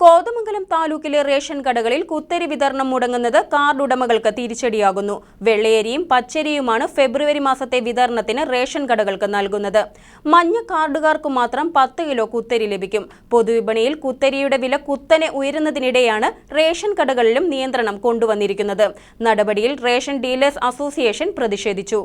കോതമംഗലം താലൂക്കിലെ റേഷൻ കടകളിൽ കുത്തരി വിതരണം മുടങ്ങുന്നത് കാർഡ് ഉടമകൾക്ക് തിരിച്ചടിയാകുന്നു. വെള്ളയരിയും പച്ചരിയുമാണ് ഫെബ്രുവരി മാസത്തെ വിതരണത്തിന് റേഷൻ കടകൾക്ക് നൽകുന്നത്. മഞ്ഞ കാർഡുകാർക്ക് മാത്രം പത്ത് കിലോ കുത്തരി ലഭിക്കും. പൊതുവിപണിയിൽ കുത്തരിയുടെ വില കുത്തനെ ഉയരുന്നതിനിടെയാണ് റേഷൻ കടകളിലും നിയന്ത്രണം കൊണ്ടുവന്നിരിക്കുന്നത്. നടപടിയിൽ റേഷൻ ഡീലേഴ്സ് അസോസിയേഷൻ പ്രതിഷേധിച്ചു.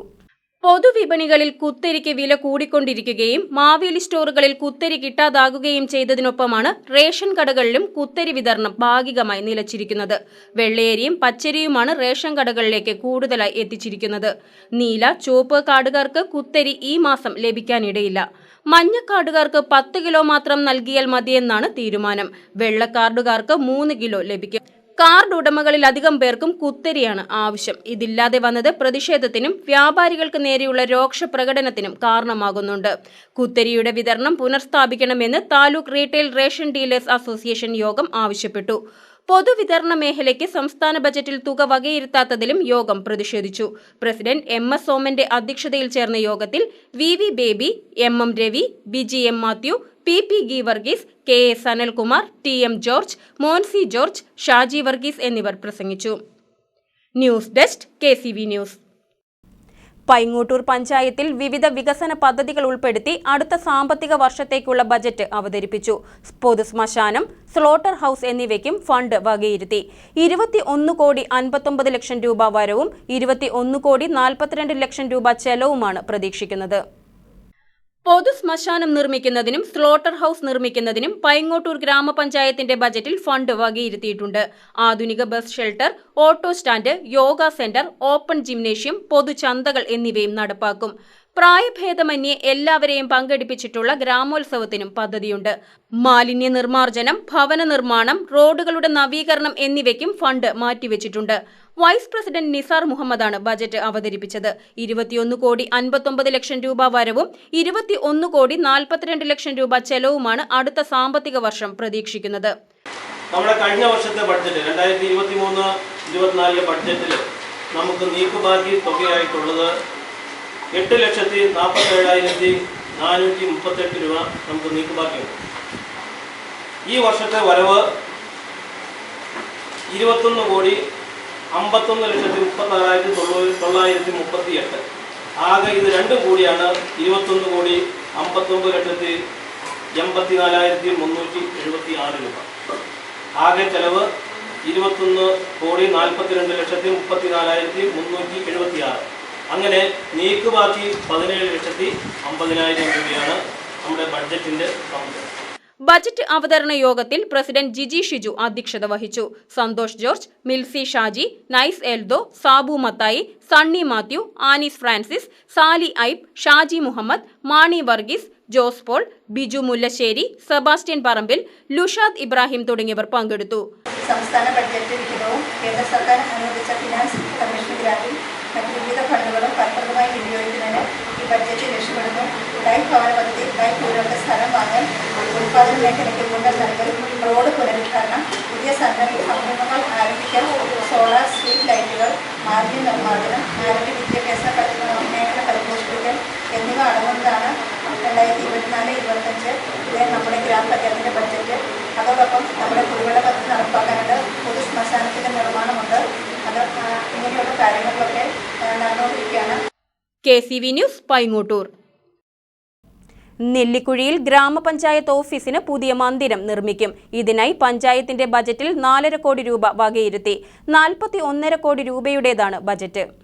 പൊതുവിപണികളിൽ കുത്തരിക്ക് വില കൂടിക്കൊണ്ടിരിക്കുകയും മാവേലി സ്റ്റോറുകളിൽ കുത്തരി കിട്ടാതാകുകയും ചെയ്തതിനൊപ്പമാണ് റേഷൻ കടകളിലും കുത്തരി വിതരണം ഭാഗികമായി നിലച്ചിരിക്കുന്നത്. വെള്ളയരിയും പച്ചരിയുമാണ് റേഷൻ കടകളിലേക്ക് കൂടുതലായി എത്തിച്ചിരിക്കുന്നത്. നീല ചുവപ്പ് കാർഡുകാർക്ക് കുത്തരി ഈ മാസം ലഭിക്കാനിടയില്ല. മഞ്ഞ കാർഡുകാർക്ക് പത്ത് കിലോ മാത്രം നൽകിയാൽ മതിയെന്നാണ് തീരുമാനം. വെള്ള കാർഡുകാർക്ക് മൂന്ന് കിലോ ലഭിക്കും. കാർഡ് ഉടമകളിൽ അധികം പേർക്കും കുത്തരിയാണ് ആവശ്യം. ഇതില്ലാതെ വന്നത് പ്രതിഷേധത്തിനും വ്യാപാരികൾക്ക് നേരെയുള്ള രോക്ഷ പ്രകടനത്തിനും കാരണമാകുന്നുണ്ട്. കുത്തരിയുടെ വിതരണം പുനഃസ്ഥാപിക്കണമെന്ന് taluk retail ration dealers association യോഗം ആവശ്യപ്പെട്ടു. പൊതുവിതരണ മേഖലയ്ക്ക് സംസ്ഥാന ബജറ്റിൽ തുക വകയിരുത്താത്തതിലും യോഗം പ്രതിഷേധിച്ചു. പ്രസിഡന്റ് എം എസ് സോമന്റെ അധ്യക്ഷതയിൽ ചേർന്ന യോഗത്തിൽ V V Baby M M Ravi Biji M Mathew P P ഗി Varghese K S Anilkumar T M George Monsy George Shaji Varghese എന്നിവർ പ്രസംഗിച്ചു. News desk K news. Paingottoor പഞ്ചായത്തിൽ വിവിധ വികസന പദ്ധതികൾ ഉൾപ്പെടുത്തി അടുത്ത സാമ്പത്തിക വർഷത്തേക്കുള്ള ബജറ്റ് അവതരിപ്പിച്ചു. പൊതു ശ്മശാനം സ്ലോട്ടർ ഹൌസ് എന്നിവയ്ക്കും ഫണ്ട് വകയിരുത്തി. ഇരുപത്തി ഒന്ന് കോടി അൻപത്തൊമ്പത് ലക്ഷം രൂപ വരവും ഇരുപത്തി ഒന്ന് കോടി നാൽപ്പത്തിരണ്ട് ലക്ഷം രൂപ ചെലവുമാണ് പ്രതീക്ഷിക്കുന്നത്. പൊതു ശ്മശാനം നിർമ്മിക്കുന്നതിനും സ്ലോട്ടർ ഹൌസ് നിർമ്മിക്കുന്നതിനും പൈങ്ങോട്ടൂർ ഗ്രാമപഞ്ചായത്തിന്റെ ബജറ്റിൽ ഫണ്ട് വകയിരുത്തിയിട്ടുണ്ട്. ആധുനിക bus shelter auto stand yoga centre open gymnasium പൊതുചന്തകൾ എന്നിവയും നടപ്പാക്കും. പ്രായഭേദമന്യേ എല്ലാവരെയും പങ്കെടുപ്പിച്ചിട്ടുള്ള ഗ്രാമോത്സവത്തിനും പദ്ധതിയുണ്ട്. മാലിന്യ നിർമ്മാർജനം ഭവന നിർമ്മാണം റോഡുകളുടെ നവീകരണം എന്നിവയ്ക്കും ഫണ്ട് മാറ്റിവെച്ചിട്ടുണ്ട്. വൈസ് പ്രസിഡന്റ് നിസാർ മുഹമ്മദാണ് ബജറ്റ് അവതരിപ്പിച്ചത്. ഇരുപത്തിയൊന്ന് കോടി അൻപത്തൊമ്പത് ലക്ഷം രൂപ വരവും ഇരുപത്തി ഒന്ന് കോടി നാൽപ്പത്തിരണ്ട് ലക്ഷം രൂപ ചെലവുമാണ് അടുത്ത സാമ്പത്തിക വർഷം പ്രതീക്ഷിക്കുന്നത്. നമ്മുടെ കഴിഞ്ഞ വർഷത്തെ ബഡ്ജറ്റ് രണ്ടായിരത്തി ഇരുപത്തി മൂന്ന് ഇരുപത്തിനാലിലെ ബഡ്ജറ്റിൽ നമുക്ക് നീക്കുബാക്കി തുകയായിട്ടുള്ളത് എട്ട് ലക്ഷത്തി നാൽപ്പത്തി ഏഴായിരത്തി നാനൂറ്റി മുപ്പത്തെട്ട് രൂപ നമുക്ക് നീക്കുബാക്കിയുണ്ട് ഈ വർഷത്തെ വരവ് ഇരുപത്തൊന്ന് കോടി അമ്പത്തൊന്ന് ലക്ഷത്തി മുപ്പത്തി ആറായിരത്തി തൊള്ളൂ- തൊള്ളായിരത്തി മുപ്പത്തി എട്ട് ആകെ ഇത് രണ്ടും കൂടിയാണ് ഇരുപത്തൊന്ന് കോടി അമ്പത്തൊമ്പത് ലക്ഷത്തി എൺപത്തി നാലായിരത്തി മുന്നൂറ്റി എഴുപത്തി ആറ് രൂപ. ആകെ ചെലവ് ഇരുപത്തൊന്ന് കോടി നാൽപ്പത്തിരണ്ട് ലക്ഷത്തി മുപ്പത്തി നാലായിരത്തി മുന്നൂറ്റി എഴുപത്തി ആറ് അങ്ങനെ നീക്കുബാക്കി പതിനേഴ് ലക്ഷത്തി അമ്പതിനായിരം രൂപയാണ് നമ്മുടെ ബഡ്ജറ്റിന്റെ കൗണ്ട് ബജറ്റ് അവതരണ യോഗത്തിൽ പ്രസിഡന്റ് ജിജി ഷിജു അധ്യക്ഷത വഹിച്ചു. Santhosh George Milsy Shaji Nice Eldho Sabu Mathai Sunny Mathew Anis Francis Sally ഐബ് Shaji Muhammad Mani Varghese Jose Paul Biju Mullassery Sebastian Parambil Lushad Ibrahim തുടങ്ങിയവർ പങ്കെടുത്തു. സംസ്ഥാന ബഡ്ജറ്റ് വിഹിതവും കേന്ദ്ര സർക്കാർ അനുവദിച്ച ഫിനാൻസ് കമ്മീഷൻ ഗ്രാന്റും മറ്റ് വിവിധ ഫണ്ടുകളും ഫലപ്രദമായി ഈ ബഡ്ജറ്റ് ലക്ഷ്യമിടുന്നു. ലൈഫ് ഭവന പദ്ധതി ലൈഫ് വീടുകളുടെ സ്ഥലം വാങ്ങൽ ഉൽപ്പാദന മേഖലയ്ക്ക് ഊന്നൽ നൽകൽ റോഡ് പുനരുദ്ധാരണം പുതിയ സംരംഭ സംരംഭങ്ങൾ ആരംഭിക്കൽ സോളാർ സ്ട്രീറ്റ് ലൈറ്റുകൾ മാലിന്യ നിർമ്മാർജനം ആരോഗ്യ വിദ്യാഭ്യാസ മേഖല പരിപോഷിപ്പിക്കൽ എന്നിവ അടങ്ങുന്നതാണ് രണ്ടായിരത്തി ഇരുപത്തിനാല് ഇരുപത്തഞ്ച് ഇത് നമ്മുടെ ഗ്രാമപഞ്ചായത്തിന്റെ ബഡ്ജറ്റ്. അതോടൊപ്പം നമ്മുടെ കുടിവെള്ള പദ്ധതി നടപ്പാക്കാനുണ്ട്. പൊതു ശ്മശാനത്തിന്റെ നിർമ്മാണമുണ്ട്. അത് ഇങ്ങനെയുള്ള കാര്യങ്ങളിലൊക്കെ നടന്നുകൊണ്ടിരിക്കുകയാണ്. K C V news Paingottoor. നെല്ലിക്കുഴിയിൽ ഗ്രാമപഞ്ചായത്ത് ഓഫീസിന് പുതിയ മന്ദിരം നിർമ്മിക്കും. ഇതിനായി പഞ്ചായത്തിന്റെ ബജറ്റിൽ നാലര കോടി രൂപ വകയിരുത്തി. നാൽപ്പത്തി ഒന്നര കോടി രൂപയുടേതാണ് ബജറ്റ്.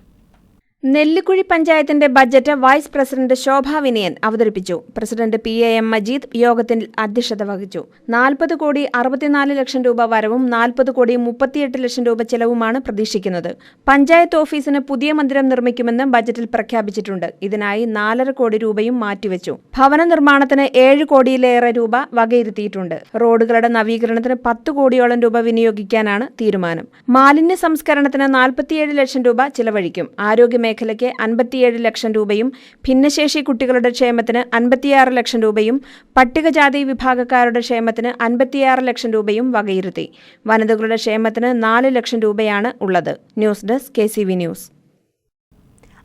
നെല്ലിക്കുഴി പഞ്ചായത്തിന്റെ budget vice president Shobha Vinayan അവതരിപ്പിച്ചു. President P A M Majeed യോഗത്തിൽ അധ്യക്ഷത വഹിച്ചു. നാൽപ്പത് കോടി അറുപത്തിനാല് ലക്ഷം രൂപ വരവും നാൽപ്പത് കോടി മുപ്പത്തിയെട്ട് ലക്ഷം രൂപ ചെലവുമാണ് പ്രതീക്ഷിക്കുന്നത്. പഞ്ചായത്ത് ഓഫീസിന് പുതിയ മന്ദിരം നിർമ്മിക്കുമെന്ന് ബജറ്റിൽ പ്രഖ്യാപിച്ചിട്ടുണ്ട്. ഇതിനായി നാലര കോടി രൂപയും മാറ്റിവെച്ചു. ഭവന നിർമ്മാണത്തിന് ഏഴ് കോടിയിലേറെ രൂപ വകയിരുത്തിയിട്ടുണ്ട്. റോഡുകളുടെ നവീകരണത്തിന് പത്ത് കോടിയോളം രൂപ വിനിയോഗിക്കാനാണ് തീരുമാനം. മാലിന്യ സംസ്കരണത്തിന് നാൽപ്പത്തിയേഴ് ലക്ഷം രൂപ ചിലവഴിക്കും. ആരോഗ്യ മേഖലയ്ക്ക് അൻപത്തിയേഴ് ലക്ഷം രൂപയും ഭിന്നശേഷി കുട്ടികളുടെ ക്ഷേമത്തിന് അൻപത്തിയാറ് ലക്ഷം രൂപയും പട്ടികജാതി വിഭാഗക്കാരുടെ ക്ഷേമത്തിന് അൻപത്തിയാറ് ലക്ഷം രൂപയും വകയിരുത്തി. വനിതകളുടെ ക്ഷേമത്തിന് നാല് ലക്ഷം രൂപയാണ് ഉള്ളത്. News desk K C V news.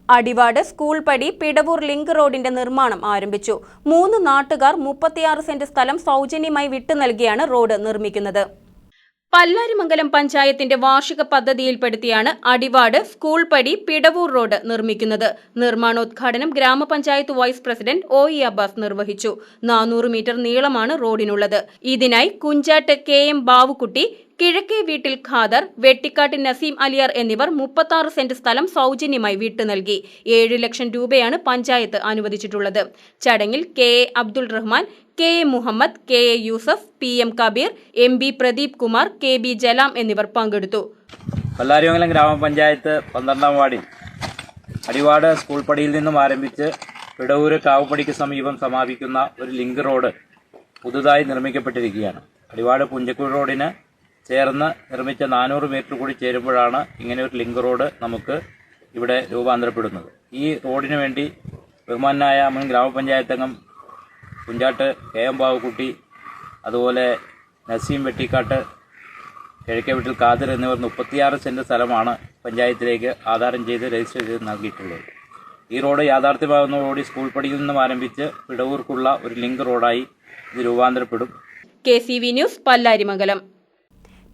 Adivad school പടി പിടവൂർ ലിങ്ക് റോഡിന്റെ നിർമ്മാണം ആരംഭിച്ചു. മൂന്ന് നാട്ടുകാർ മുപ്പത്തിയാറ് സെന്റ് സ്ഥലം സൗജന്യമായി വിട്ടു നൽകിയാണ് റോഡ് നിർമ്മിക്കുന്നത്. പല്ലാരിമംഗലം പഞ്ചായത്തിന്റെ വാർഷിക പദ്ധതിയിൽപ്പെടുത്തിയാണ് അടിവാട് സ്കൂൾ പടി പിടവൂർ റോഡ് നിർമ്മിക്കുന്നത്. നിർമ്മാണോദ്ഘാടനം ഗ്രാമപഞ്ചായത്ത് vice president O E Abbas നിർവഹിച്ചു. നാനൂറ് മീറ്റർ നീളമാണ് റോഡിനുള്ളത്. ഇതിനായി കുഞ്ചാട്ട് കെ എം ബാവുക്കുട്ടി കിഴക്കേ വീട്ടിൽ ഖാദർ വെട്ടിക്കാട്ട് നസീം അലിയാർ എന്നിവർ മുപ്പത്താറ് സെന്റ് സ്ഥലം സൗജന്യമായി വിട്ടു നൽകി. ഏഴ് ലക്ഷം രൂപയാണ് പഞ്ചായത്ത് അനുവദിച്ചിട്ടുള്ളത്. ചടങ്ങിൽ K A Abdul Rahman K A Muhammad K A Yusuf P M Kabeer M B Pradeep Kumar K B Jalam എന്നിവർ പങ്കെടുത്തു. പല്ലാരിമംഗലം ഗ്രാമപഞ്ചായത്ത് പന്ത്രണ്ടാം വാർഡിൽ അടിവാട് സ്കൂൾ പടിയിൽ നിന്നും ആരംഭിച്ച് പിടവൂര് കാവുപടിക്ക് സമീപം സമാപിക്കുന്ന ഒരു ലിങ്ക് റോഡ് പുതുതായി നിർമ്മിക്കപ്പെട്ടിരിക്കുകയാണ്. അടിവാട് പുഞ്ചക്കുഴി റോഡിന് ചേർന്ന് നിർമ്മിച്ച നാനൂറ് മീറ്റർ കൂടി ചേരുമ്പോഴാണ് ഇങ്ങനെ ഒരു ലിങ്ക് റോഡ് നമുക്ക് ഇവിടെ രൂപാന്തരപ്പെടുന്നത്. ഈ റോഡിന് വേണ്ടി ബഹുമാനായ മുൻ ഗ്രാമപഞ്ചായത്ത് അംഗം കുഞ്ചാട്ട് കെ എം ബാബുക്കുട്ടി അതുപോലെ നസീം വെട്ടിക്കാട്ട് കിഴക്കേ വീട്ടിൽ ഖാദിർ എന്നിവർ മുപ്പത്തിയാറ് സെന്റ് സ്ഥലമാണ് പഞ്ചായത്തിലേക്ക് ആധാരം ചെയ്ത് രജിസ്റ്റർ ചെയ്ത് നൽകിയിട്ടുള്ളത്. ഈ റോഡ് യാഥാർത്ഥ്യമാകുന്നതോടുകൂടി സ്കൂൾ പടിയിൽ നിന്നും ആരംഭിച്ച് പിടവൂർക്കുള്ള ഒരു ലിങ്ക് റോഡായി ഇത് രൂപാന്തരപ്പെടും. K C V news Pallarimangalam.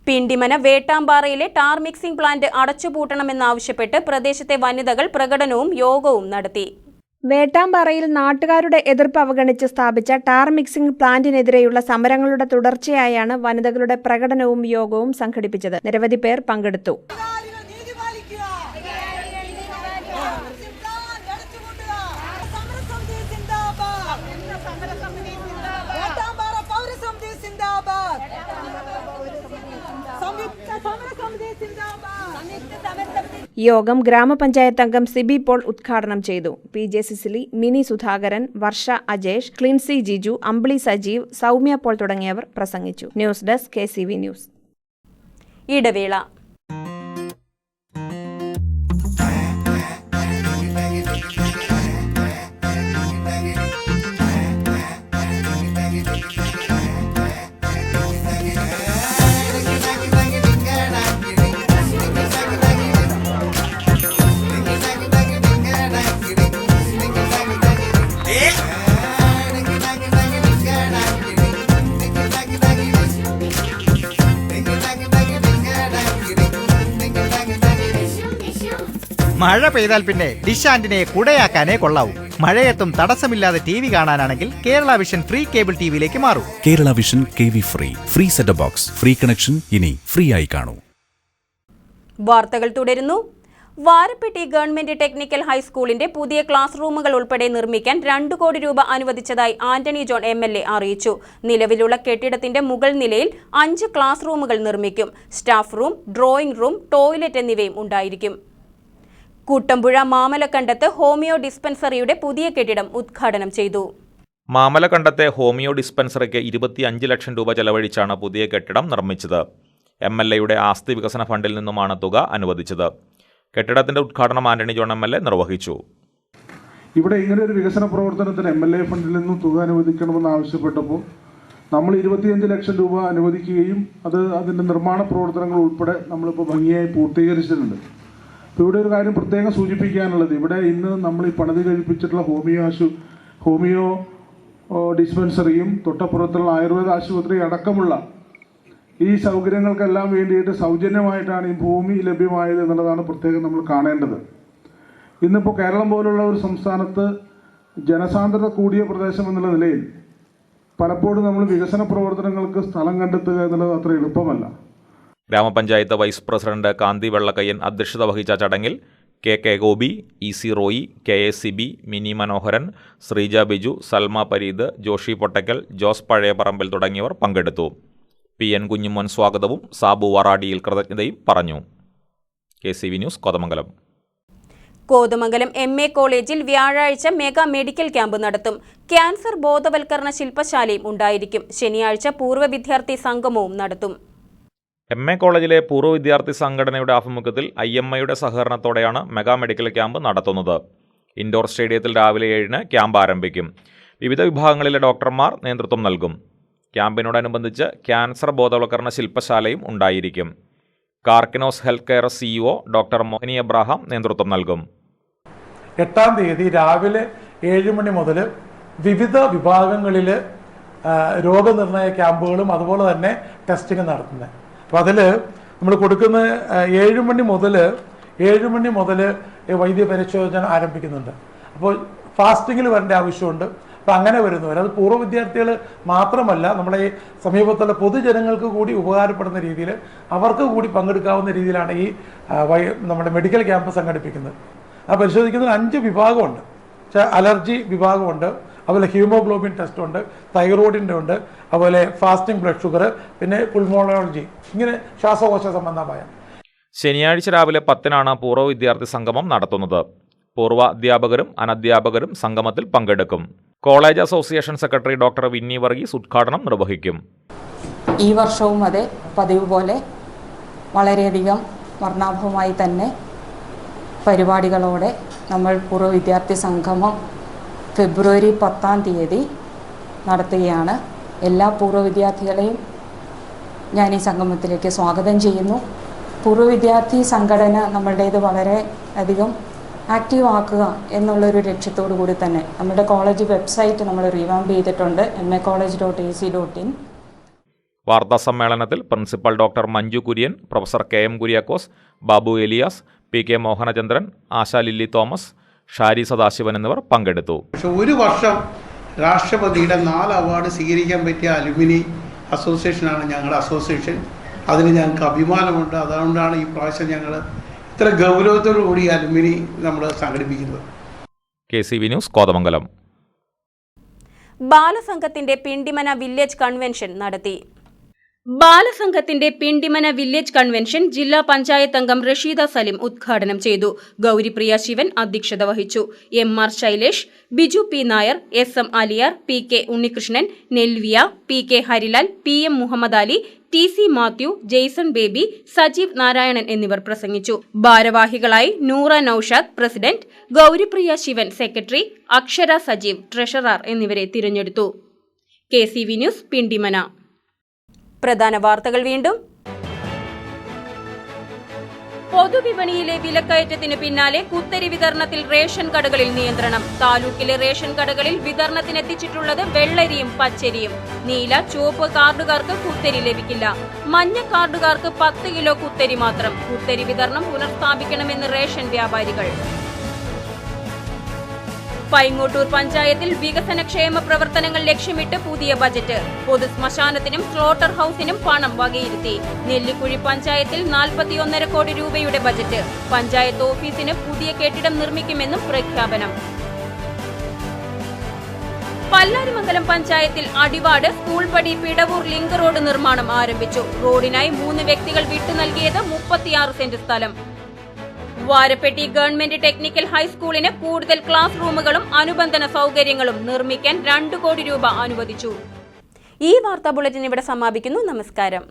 Pindimana വേട്ടാമ്പാറയിലെ tar mixing plant അടച്ചുപൂട്ടണമെന്നാവശ്യപ്പെട്ട് പ്രദേശത്തെ വനിതകൾ പ്രകടനവും യോഗവും നടത്തി. വേട്ടാമ്പാറയിൽ നാട്ടുകാരുടെ എതിർപ്പ് അവഗണിച്ച് സ്ഥാപിച്ച ടാർ മിക്സിംഗ് പ്ലാന്റിനെതിരെയുള്ള സമരങ്ങളുടെ തുടർച്ചയായാണ് വനിതകളുടെ പ്രകടനവും യോഗവും സംഘടിപ്പിച്ചത്. നിരവധി പേർ പങ്കെടുത്തു. യോഗം ഗ്രാമപഞ്ചായത്ത് അംഗം സിബി പോൾ ഉദ്ഘാടനം ചെയ്തു. P J Cicily Mini Sudhakaran Varsha Ajesh Clincy Jiju Ambili Sajeev Soumya Paul തുടങ്ങിയവർ പ്രസംഗിച്ചു. News desk K news. ഇടവേള. മഴ പെയ്താൽ പിന്നെ ഡിഷ് ആന്റിനെ കുടയാക്കാനേ കൊള്ളാവൂ. മഴയത്തും തടസ്സമില്ലാതെ ടി വി കാണാനാണെങ്കിൽ കേരള വിഷൻ ഫ്രീ കേബിൾ ടിവിയിലേക്ക് മാറൂ. Kerala vision K V free. Free set box free connection ഇനി ഫ്രീ ആയി കാണൂ. വാർത്തകൾ തുടരുന്നു. വാരപ്പെട്ടി ഗവൺമെന്റ് ടെക്നിക്കൽ ഹൈസ്കൂളിന്റെ പുതിയ ക്ലാസ് റൂമുകൾ ഉൾപ്പെടെ നിർമ്മിക്കാൻ രണ്ടു കോടി രൂപ അനുവദിച്ചതായി Antony John M L A അറിയിച്ചു. നിലവിലുള്ള കെട്ടിടത്തിന്റെ മുകൾ നിലയിൽ അഞ്ച് ക്ലാസ് റൂമുകൾ നിർമ്മിക്കും. Staff room drawing room toilet എന്നിവയും ഉണ്ടായിരിക്കും. കൂട്ടമ്പുഴ മാമലക്കണ്ടത്ത് ഹോമിയോ ഡിസ്പെൻസറിയുടെ പുതിയ കെട്ടിടം ഉദ്ഘാടനം ചെയ്തു. മാമലക്കണ്ടത്തെ ഹോമിയോ ഡിസ്പെൻസറിക്ക് ഇരുപത്തിയഞ്ച് ലക്ഷം രൂപ ചെലവഴിച്ചാണ് പുതിയ കെട്ടിടം നിർമ്മിച്ചത്. എം എൽ എയുടെ ആസ്തി വികസന ഫണ്ടിൽ നിന്നുമാണ് തുക അനുവദിച്ചത്. കെട്ടിടത്തിന്റെ ഉദ്ഘാടനം Antony John M L A നിർവഹിച്ചു. ഇവിടെ ഇങ്ങനെ ഒരു വികസന പ്രവർത്തനത്തിന് എം എൽ എ ഫണ്ടിൽ നിന്നും തുക അനുവദിക്കണമെന്ന് ആവശ്യപ്പെട്ടപ്പോൾ നമ്മൾ ഇരുപത്തിയഞ്ച് ലക്ഷം രൂപ അനുവദിക്കുകയും അത് അതിന്റെ നിർമ്മാണ പ്രവർത്തനങ്ങൾ ഉൾപ്പെടെ നമ്മളിപ്പോൾ ഭംഗിയായി പൂർത്തീകരിച്ചിട്ടുണ്ട്. ഇവിടെ ഒരു കാര്യം പ്രത്യേകം സൂചിപ്പിക്കാനുള്ളത്. ഇവിടെ ഇന്ന് നമ്മൾ ഈ പണിത് കഴിപ്പിച്ചിട്ടുള്ള ഹോമിയോ ആശു ഹോമിയോ ഡിസ്പെൻസറിയും തൊട്ടപ്പുറത്തുള്ള ആയുർവേദ ആശുപത്രി അടക്കമുള്ള ഈ സൗകര്യങ്ങൾക്കെല്ലാം വേണ്ടിയിട്ട് സൗജന്യമായിട്ടാണ് ഈ ഭൂമി ലഭ്യമായത് എന്നുള്ളതാണ് പ്രത്യേകം നമ്മൾ കാണേണ്ടത്. ഇന്നിപ്പോൾ കേരളം പോലുള്ള ഒരു സംസ്ഥാനത്ത് ജനസാന്ദ്രത കൂടിയ പ്രദേശം എന്നുള്ള നിലയിൽ പലപ്പോഴും നമ്മൾ വികസന പ്രവർത്തനങ്ങൾക്ക് സ്ഥലം കണ്ടെത്തുക എന്നുള്ളത് അത്ര എളുപ്പമല്ല. ഗ്രാമപഞ്ചായത്ത് വൈസ് പ്രസിഡന്റ് കാന്തി വെള്ളക്കയ്യൻ അധ്യക്ഷത വഹിച്ച ചടങ്ങിൽ K K Gopi E C Roy K A C B Mini Manoharan Sreeja Biju Salma Pareed Joshi Pottakkal Jose Pazhayaparambil തുടങ്ങിയവർ പങ്കെടുത്തു. പി എൻ കുഞ്ഞുമോൻ സ്വാഗതവും സാബു വറാടിയിൽ കൃതജ്ഞതയും പറഞ്ഞു. K C V news Kothamangalam. Kothamangalam M A കോളേജിൽ വ്യാഴാഴ്ച മെഗാ മെഡിക്കൽ ക്യാമ്പ് നടത്തും. Cancer ബോധവൽക്കരണ ശില്പശാലയും ഉണ്ടായിരിക്കും. ശനിയാഴ്ച പൂർവ വിദ്യാർത്ഥി സംഗമവും നടത്തും. എം എ കോളേജിലെ പൂർവ വിദ്യാർത്ഥി സംഘടനയുടെ ആഭിമുഖ്യത്തിൽ ഐ എം ഐയുടെ സഹകരണത്തോടെയാണ് മെഗാ മെഡിക്കൽ ക്യാമ്പ് നടത്തുന്നത്. ഇൻഡോർ സ്റ്റേഡിയത്തിൽ രാവിലെ ഏഴിന് ക്യാമ്പ് ആരംഭിക്കും. വിവിധ വിഭാഗങ്ങളിലെ ഡോക്ടർമാർ നേതൃത്വം നൽകും. ക്യാമ്പിനോടനുബന്ധിച്ച് ക്യാൻസർ ബോധവൽക്കരണ ശില്പശാലയും ഉണ്ടായിരിക്കും. Karkinos health care CEO doctor Mohini Abraham നേതൃത്വം നൽകും. എട്ടാം തീയതി രാവിലെ ഏഴ് മണി മുതൽ വിവിധ വിഭാഗങ്ങളിൽ രോഗനിർണയ ക്യാമ്പുകളും അതുപോലെ തന്നെ ടെസ്റ്റിംഗ് നടത്തുന്നത്. അപ്പോൾ അതിൽ നമ്മൾ കൊടുക്കുന്ന ഏഴ് മണി മുതൽ ഏഴ് മണി മുതൽ വൈദ്യ പരിശോധന ആരംഭിക്കുന്നുണ്ട്. അപ്പോൾ ഫാസ്റ്റിങ്ങിൽ വരേണ്ട ആവശ്യമുണ്ട്. അപ്പോൾ അങ്ങനെ വരുന്നവർ അത് പൂർവ വിദ്യാർത്ഥികൾ മാത്രമല്ല നമ്മുടെ ഈ സമീപത്തുള്ള പൊതുജനങ്ങൾക്ക് കൂടി ഉപകാരപ്പെടുന്ന രീതിയിൽ അവർക്ക് കൂടി പങ്കെടുക്കാവുന്ന രീതിയിലാണ് ഈ നമ്മുടെ മെഡിക്കൽ ക്യാമ്പ് സംഘടിപ്പിക്കുന്നത്. ആ പരിശോധിക്കുന്നതിന് അഞ്ച് വിഭാഗമുണ്ട്. അലർജി വിഭാഗമുണ്ട്. അതുപോലെ ഹ്യൂമോഗ്ലോബിൻ ടെസ്റ്റ് ഉണ്ട് തൈറോയിഡിന്റെ ഉണ്ട് അതുപോലെ ഫാസ്റ്റിംഗ് ബ്ലഡ് ഷുഗർ പിന്നെ പുൾമോളോളജി. ഇങ്ങനെ ശ്വാസകോശ സംബന്ധമായ ശനിയാഴ്ച രാവിലെ പത്തിനാണ് പൂർവ വിദ്യാർത്ഥി സംഗമം നടത്തുന്നത്. പൂർവ അധ്യാപകരും അനധ്യാപകരും സംഗമത്തിൽ പങ്കെടുക്കും. College association secretary doctor Winnie Varghese ഉദ്ഘാടനം നിർവഹിക്കും. ഈ വർഷവും അതെ പതിവ് പോലെ വളരെയധികം വർണാഭമായി തന്നെ പരിപാടികളോടെ നമ്മൾ പൂർവ വിദ്യാർത്ഥി സംഗമം ഫെബ്രുവരി പത്താം തീയതി നടത്തുകയാണ്. എല്ലാ പൂർവ വിദ്യാർത്ഥികളെയും ഞാൻ ഈ സംഗമത്തിലേക്ക് സ്വാഗതം ചെയ്യുന്നു. പൂർവ വിദ്യാർത്ഥി സംഘടന നമ്മളുടേത് വളരെ അധികം ആക്റ്റീവ് ആക്കുക എന്നുള്ളൊരു ലക്ഷ്യത്തോടു കൂടി തന്നെ. നമ്മുടെ കോളേജ് വെബ്സൈറ്റ് നമ്മൾ റീവാമ്പ് ചെയ്തിട്ടുണ്ട്. M A college dot A C dot in വാർത്താ സമ്മേളനത്തിൽ principal doctor Manju Kurian professor K M Kuriakose Babu Elias P K Mohanachandran Asha Lilly Thomas Shari Sadasivan എന്നിവർ പങ്കെടുത്തു. പക്ഷെ ഒരു വർഷം രാഷ്ട്രപതിയുടെ നാല് അവാർഡ് സ്വീകരിക്കാൻ പറ്റിയ അലുമിനി അസോസിയേഷനാണ് ഞങ്ങളുടെ അസോസിയേഷൻ. അതിന് ഞങ്ങൾക്ക് അഭിമാനമുണ്ട്. അതുകൊണ്ടാണ് ഈ പ്രാവശ്യം ഞങ്ങൾ ഇത്ര ഗൗരവത്തോടു കൂടി അലുമിനി നമ്മൾ സംഘടിപ്പിക്കുന്നത്. K C V news Kothamangalam. ബാലസംഘത്തിന്റെ Pindimana village convention നടത്തി. ബാലസംഘത്തിന്റെ പിണ്ടിമന വില്ലേജ് കൺവെൻഷൻ ജില്ലാ പഞ്ചായത്ത് അംഗം റഷീദ സലിം ഉദ്ഘാടനം ചെയ്തു. ഗൗരിപ്രിയ ശിവൻ അധ്യക്ഷത വഹിച്ചു. M R Shailesh Biju P Nair S M Aliyar P K Unnikrishnan Nelviya P K Harilal P M Muhammad Ali T C Mathew Jaison Baby Sajeev Narayanan എന്നിവർ പ്രസംഗിച്ചു. ഭാരവാഹികളായി Noora Noushad president Gouripriya Sivan secretary Akshara Sajeev treasurer എന്നിവരെ തിരഞ്ഞെടുത്തു. K C V news Pindimana. പ്രധാന വാർത്തകൾ വീണ്ടും. പൊതുവിപണിയിലെ വിലക്കയറ്റത്തിന് പിന്നാലെ കുത്തരി വിതരണത്തിൽ റേഷൻ കടകളിൽ നിയന്ത്രണം. താലൂക്കിലെ റേഷൻ കടകളിൽ വിതരണത്തിനെത്തിച്ചിട്ടുള്ളത് വെള്ളരിയും പച്ചരിയും. നീല ചുവപ്പ് കാർഡുകാർക്ക് കുത്തരി ലഭിക്കില്ല. മഞ്ഞ കാർഡുകാർക്ക് പത്ത് കിലോ കുത്തരി മാത്രം. കുത്തരി വിതരണം പുനഃസ്ഥാപിക്കണമെന്ന് റേഷൻ വ്യാപാരികൾ. പൈങ്ങോട്ടൂർ പഞ്ചായത്തിൽ വികസനക്ഷേമ പ്രവർത്തനങ്ങൾ ലക്ഷ്യമിട്ട് പുതിയ ബജറ്റ്. പൊതു ശ്മശാനത്തിനും സ്ലോട്ടർ ഹൌസിനും പണം വകയിരുത്തി. നെല്ലിക്കുഴി പഞ്ചായത്തിൽ നാൽപ്പത്തിയൊന്നര കോടി രൂപയുടെ ബജറ്റ്. പഞ്ചായത്ത് ഓഫീസിന് പുതിയ കെട്ടിടം നിർമ്മിക്കുമെന്നും പ്രഖ്യാപനം. പല്ലാരിമംഗലം പഞ്ചായത്തിൽ അടിവാട് സ്കൂൾപടി പിടവൂർ ലിങ്ക് റോഡ് നിർമ്മാണം ആരംഭിച്ചു. റോഡിനായി മൂന്ന് വ്യക്തികൾ വിട്ടു നൽകിയത് മുപ്പത്തിയാറ് സെന്റ് സ്ഥലം. വാരപ്പെട്ടി ഗവൺമെന്റ് ടെക്നിക്കൽ ഹൈസ്കൂളിന് കൂടുതൽ ക്ലാസ് റൂമുകളും അനുബന്ധന സൗകര്യങ്ങളും നിർമ്മിക്കാൻ രണ്ടു കോടി രൂപ അനുവദിച്ചു. ഈ വാർത്താ ബുള്ളറ്റിൻ ഇവിടെ സമാപിക്കുന്നു. നമസ്കാരം.